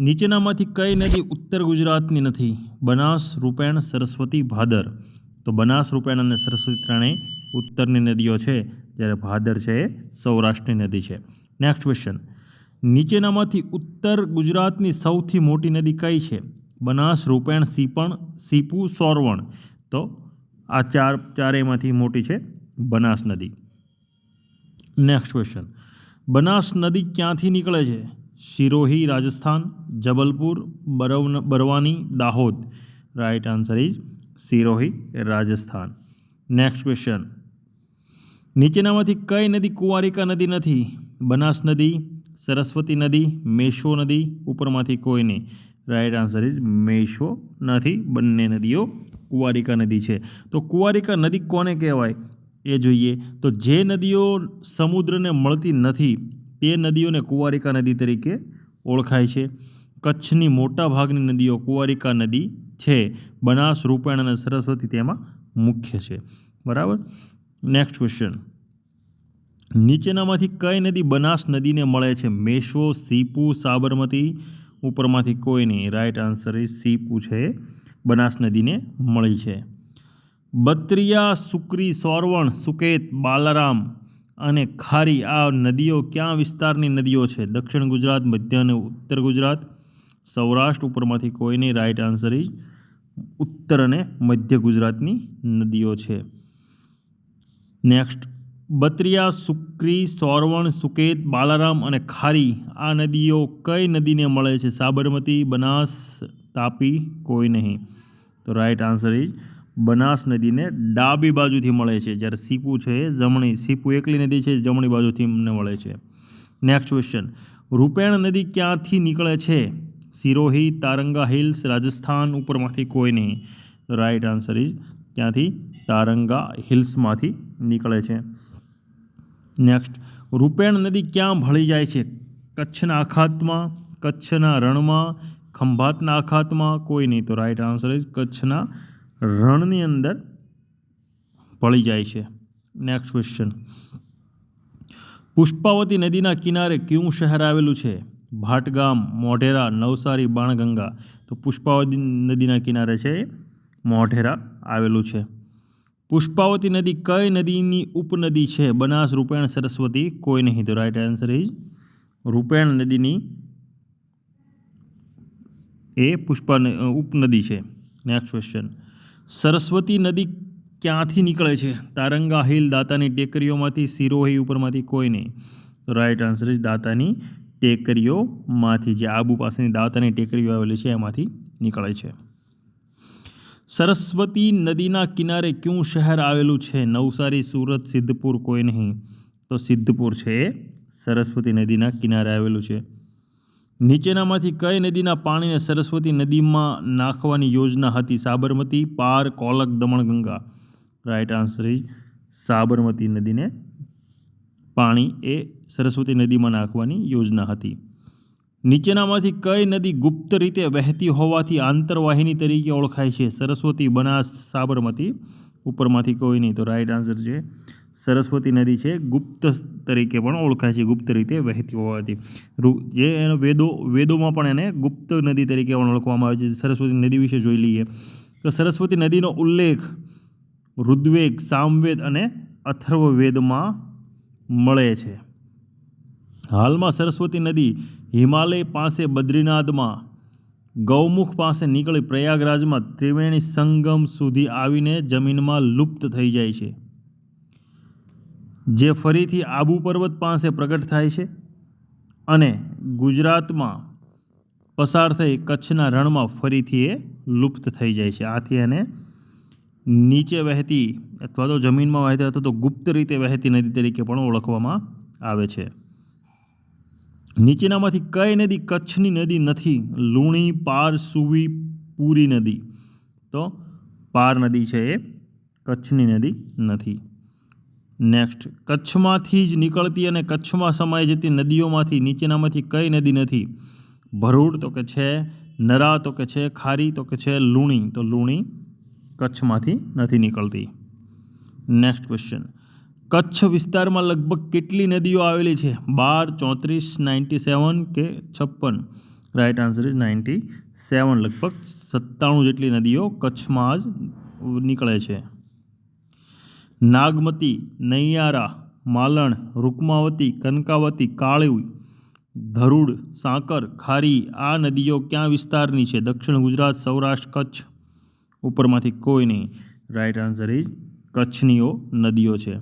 નીચેનામાંથી કઈ નદી ઉત્તર ગુજરાતની નથી? બનાસ, રૂપેણ, સરસ્વતી, ભાદર. તો બનાસ, રૂપેણ અને સરસ્વતી ત્રણેય ઉત્તરની નદીઓ છે, જ્યારે ભાદર છે એ સૌરાષ્ટ્રની નદી છે. નેક્સ્ટ ક્વેશ્ચન નીચેનામાંથી ઉત્તર ગુજરાતની સૌથી મોટી નદી કઈ છે? બનાસ, રૂપેણ, સીપણ, સીપુ, સોરવણ. તો આ ચાર, ચારેયમાંથી મોટી છે બનાસ નદી. નેક્સ્ટ ક્વેશ્ચન બનાસ નદી ક્યાંથી નીકળે છે? Sirohi Rajasthan, Jabalpur બરવન Barwani, Dahod. Right answer is Sirohi Rajasthan. Next question નીચેનામાંથી કઈ નદી કુંવારિકા નદી નથી? બનાસ નદી, સરસ્વતી નદી, મેશો નદી, ઉપરમાંથી કોઈ નહીં. રાઇટ આન્સર ઇઝ મેશો નથી. બંને નદીઓ કુંવારિકા નદી છે. તો કુંવારિકા નદી કોને કહેવાય? એ જોઈએ. તો જે નદીઓ સમુદ્રને મળતી નથી તે નદીઓને કુંવારિકા નદી તરીકે ઓળખાય છે. કચ્છની મોટા ભાગની નદીઓ કુંવારિકા નદી છે. બનાસ રૂપેણ અને સરસ્વતી તેમાં મુખ્ય છે. બરાબર? નેક્સ્ટ ક્વેશ્ચન નીચેનામાંથી કઈ નદી બનાસ નદીને મળે છે? મેશો, સીપુ, સાબરમતી? ઉપરમાંથી કોઈ નહીં. રાઈટ આન્સર એ સીપુ છે. બનાસ નદીને મળી છે. બત્રિયા, સુક્રી, સોરવણ, સુકેત, બાલારામ. અને ખારી આ નદીઓ ક્યાં વિસ્તારની નદીઓ છે? દક્ષિણ ગુજરાત, મધ્ય અને ઉત્તર ગુજરાત. સૌરાષ્ટ્ર ઉપરમાંથી કોઈ નહીં રાઈટ આન્સર ઇઝ ઉત્તર અને મધ્ય ગુજરાતની નદીઓ છે. નેક્સ્ટ બત્રિયા સુક્રી સોરવણ, સુકેત, બાલારામ અને ખારી આ નદીઓ કઈ નદીને મળે છે? સાબરમતી, બનાસ, તાપી, કોઈ નહીં. તો રાઈટ આન્સર ઇઝ બનાસ નદીને ડાબી બાજુથી મળે છે. જ્યારે સીપુ છે એ જમણી, સીપુ એકલી નદી છે, જમણી બાજુથી અમને મળે છે. નેક્સ્ટ ક્વેશ્ચન રૂપેણ નદી ક્યાંથી નીકળે છે? સિરોહી, તારંગા હિલ્સ, રાજસ્થાન ઉપરમાંથી કોઈ નહીં. રાઈટ આન્સર ઇઝ ત્યાંથી તારંગા હિલ્સમાંથી નીકળે છે. નેક્સ્ટ રૂપેણ નદી ક્યાં ભળી જાય છે? કચ્છના અખાતમાં કચ્છના રણમાં, ખંભાતના અખાતમાં કોઈ નહીં. તો રાઈટ આન્સર ઇઝ કચ્છના રણની અંદર પડી જાય છે. નેક્સ્ટ ક્વેશ્ચન પુષ્પાવતી નદીના કિનારે કયું શહેર આવેલું છે? ભાટગામ, મોઢેરા, નવસારી, બાણગંગા. તો પુષ્પાવતી નદીના કિનારે છે મોઢેરા આવેલું છે. પુષ્પાવતી નદી કઈ નદીની ઉપનદી છે? બનાસ, રૂપેણ, સરસ્વતી? કોઈ નહીં. તો રાઈટ આન્સર ઇઝ રૂપેણ નદીની એ પુષ્પા, ઉપનદી છે. નેક્સ્ટ ક્વેશ્ચન સરસ્વતી નદી ક્યાંથી નીકળે છે? તારંગા હિલ દાતાની ટેકરીઓમાંથી, સિરોહી ઉપરમાંથી કોઈ નહીં. તો રાઈટ આન્સર ઇઝ દાતાની ટેકરીઓમાંથી. જે આબુ પાસેની દાતાની ટેકરીઓ આવેલી છે, એમાંથી નીકળે છે. સરસ્વતી નદીના કિનારે કયું શહેર આવેલું છે? નવસારી, સુરત, સિદ્ધપુર કોઈ નહીં. તો સિદ્ધપુર છે એ સરસ્વતી નદીના કિનારે આવેલું છે. નીચેનામાંથી કઈ નદીના પાણીને સરસ્વતી નદીમાં નાખવાની યોજના હતી? Sabarmati, Par, Kolak, Damanganga. Right answer is Sabarmati નદીને પાણી એ સરસ્વતી નદીમાં નાખવાની યોજના હતી. નીચેનામાંથી કઈ નદી ગુપ્ત રીતે વહેતી હોવાથી આંતરવાહિની તરીકે ઓળખાય છે? સરસ્વતી, બનાસ, સાબરમતી ઉપરમાંથી કોઈ નહીં. તો રાઈટ આન્સર છે સરસ્વતી નદી છે, ગુપ્ત તરીકે પણ ઓળખાય છે, ગુપ્ત રીતે વહેતી હોવાથી. જે એનો વેદો, વેદોમાં પણ એને ગુપ્ત નદી તરીકે પણ ઓળખવામાં આવે છે સરસ્વતી નદી વિશે જોઈ લઈએ. તો સરસ્વતી નદીનો ઉલ્લેખ ઋદ્વેગ સામવેદ અને અથર્વવેદમાં મળે છે. હાલમાં સરસ્વતી નદી હિમાલય પાસે બદ્રીનાથમાં, ગૌમુખ પાસે નીકળી પ્રયાગરાજમાં ત્રિવેણી સંગમ સુધી આવીને જમીનમાં લુપ્ત થઈ જાય છે. જે ફરીથી આબુ પર્વત પાસે પ્રગટ થાય છે અને ગુજરાતમાં પસાર થઈ કચ્છના રણમાં ફરીથી એ લુપ્ત થઈ જાય છે. આથી એને નીચે વહેતી અથવા તો જમીનમાં વહેતી અથવા તો ગુપ્ત રીતે વહેતી નદી તરીકે પણ ઓળખવામાં આવે છે. નીચેનામાંથી કઈ નદી? કચ્છની નદી નથી. લુણી, પાર, સુવી, પૂરી નદી. તો પાર નદી છે એ કચ્છની નદી નથી. નેક્સ્ટ કચ્છમાંથી જ નીકળતી અને કચ્છમાં સમાઈ જતી નદીઓમાંથી, નીચેનામાંથી કઈ નદી નથી? ભરૂડ તો કે છે, નરા તો કે છે, ખારી તો કે છે, લુણી. તો લુણી કચ્છમાંથી નથી નીકળતી. નેક્સ્ટ ક્વેશ્ચન કચ્છ વિસ્તારમાં લગભગ કેટલી નદીઓ આવેલી છે? બાર, ચોત્રીસ, નાઇન્ટી સેવન કે છપ્પન? Right answer is ninety seven. લગભગ સત્તાણું જેટલી નદીઓ કચ્છમાં જ નીકળે છે. નાગમતી, નૈયારા, માલણ, રૂકમાવતી, કનકાવતી કાળી ધરુડ, સાંકર, ખારી, આ નદીઓ ક્યાં વિસ્તારની છે? દક્ષિણ ગુજરાત, સૌરાષ્ટ્ર, કચ્છ. ઉપરમાંથી કોઈ નહીં. રાઈટ આન્સર ઇઝ કચ્છનીઓ નદીઓ છે.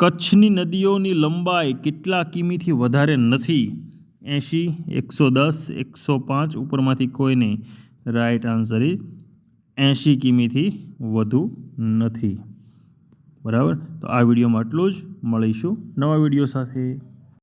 કચ્છની નદીઓની લંબાઈ કેટલા કિમીથી વધારે નથી? એંશી, એકસો દસ, એકસો પાંચ, ઉપરમાંથી કોઈ નહીં. રાઈટ આન્સર ઇઝ એંશી કિમીથી વધુ નથી. બરાબર? તો આ વિડીયોમાં આટલું જ. મળીશું નવા વીડિયો સાથે.